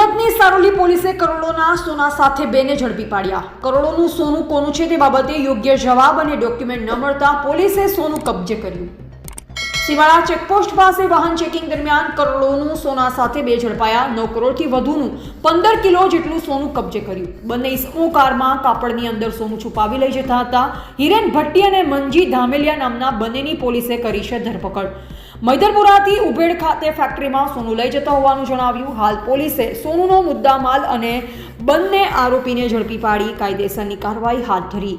સુરતની સારોલી પોલીસે કરોડોના સોના સાથે બેને ઝડપી પાડ્યા. કરોડોનું સોનું કોનું છે તે બાબતે યોગ્ય જવાબ અને ડોક્યુમેન્ટ ન મળતા પોલીસે સોનું કબજે કર્યું. સિવાળા ચેકપોસ્ટ પાસે વાહન ચેકિંગ દરમિયાન કરોડોનું સોના સાથે બે ઝડપાયા. નવ કરોડથી વધુનું, પંદર કિલો જેટલું સોનું કબજે કર્યું. બંને ઇસમો કારમાં કાપડની અંદર સોનું છુપાવી લઈ જતા હતા. હિરેન ભટ્ટી અને મંજી ધામેલિયા નામના બંનેની પોલીસે કરી છે ધરપકડ. મૈદરપુરાથી ઉભેડ ખાતે ફેક્ટરીમાં સોનું લઈ જતા હોવાનું જણાવ્યું. હાલ પોલીસે સોનુનો મુદ્દામાલ અને બંને આરોપીને ઝડપી પાડી કાયદેસરની કાર્યવાહી હાથ ધરી.